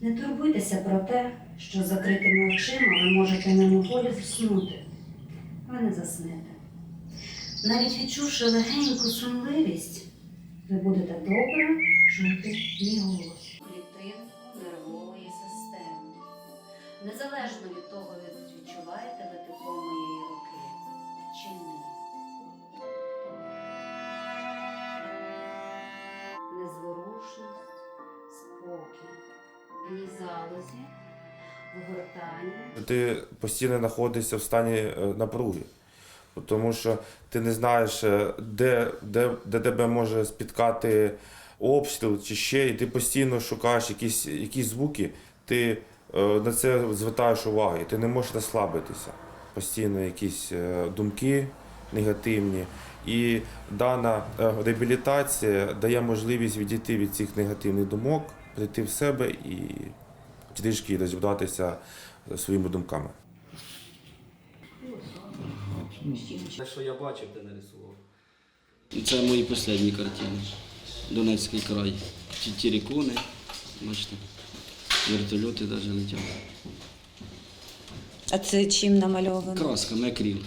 Не турбуйтеся про те, що з закритими очима ви можете мимоволі заснути. Ви не заснете. Навіть відчувши легеньку сумливість, ви будете добре чути мій голос. Клітинку нервової системи. Незалежно від того, ви в залозі, в гортані. Ти постійно знаходишся в стані е, напруги, тому що ти не знаєш, е, де, де, де тебе може спіткати обстріл чи ще, і ти постійно шукаєш якісь, якісь звуки, ти е, на це звертаєш увагу, і ти не можеш розслабитися. Постійно якісь думки негативні. І дана реабілітація дає можливість відійти від цих негативних думок, прийти в себе і трішки розібратися своїми думками. Те, що я бачив, ти нарисував. Це мої останні картини. Донецький край. Ті тірікони, бачите, вертольоти навіть летять. А це чим намальовано? Красками акрил.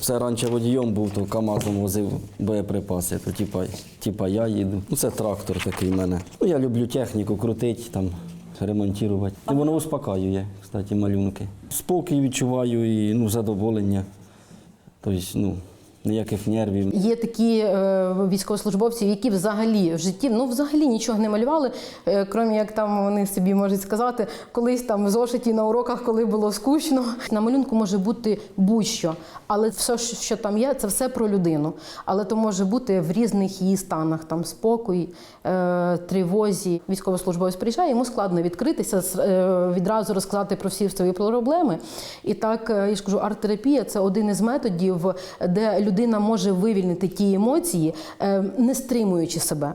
Це раніше водієм був, то КАМАЗом возив боєприпаси, то типа, типа я їду. Ну, це трактор такий в мене. Ну, я люблю техніку крутити, там, ремонтувати. І воно успокаює, кстати, малюнки. Спокій відчуваю і ну, задоволення. Тобто, ну, ніяких нервів. Є такі е, військовослужбовці, які взагалі в житті ну взагалі нічого не малювали, е, крім як там вони собі можуть сказати, колись там в зошиті на уроках, коли було скучно. На малюнку може бути будь-що, але все, що там є, це все про людину. Але то може бути в різних її станах, там спокій, е, тривозі. Військовослужбовець приїжджає, йому складно відкритися, е, відразу розказати про всі свої проблеми. І так, е, я ж кажу, арт-терапія це один із методів, де людина може вивільнити ті емоції, е, не стримуючи себе.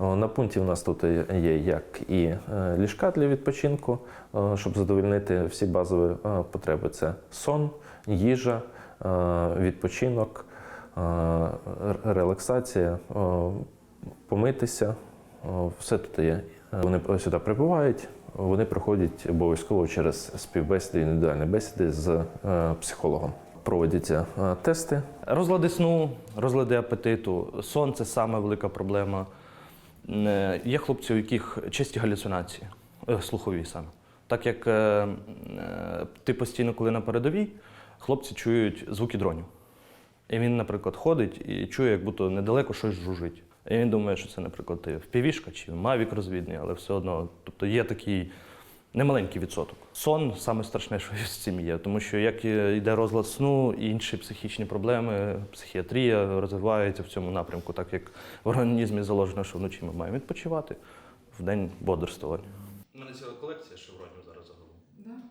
На пункті в нас тут є як і е, ліжка для відпочинку, е, щоб задовольнити всі базові потреби. Це сон, їжа, відпочинок, релаксація, помитися. Все тут є. Вони сюди прибувають, вони проходять обов'язково через співбесіди, індивідуальні бесіди з е, психологом. Проводяться е, тести, Розлади сну, розлади апетиту, сон це саме велика проблема. Е, Є хлопці, у яких чисті галюцинації, слухові саме. Так як ти постійно, коли на передовій, хлопці чують звуки дронів. І він, наприклад, ходить і чує, як будто недалеко щось жужить. І він думає, що це, наприклад, впівішка чи мавік розвідний, але все одно. Тобто є такий немаленький відсоток. Сон саме страшне, що з цим є, тому що як йде розлад сну, і інші психічні проблеми, психіатрія розвивається в цьому напрямку, так як в організмі заложено, що вночі ми маємо відпочивати, вдень бодрствувати. У мене ціла колекція шевронів зараз загалом.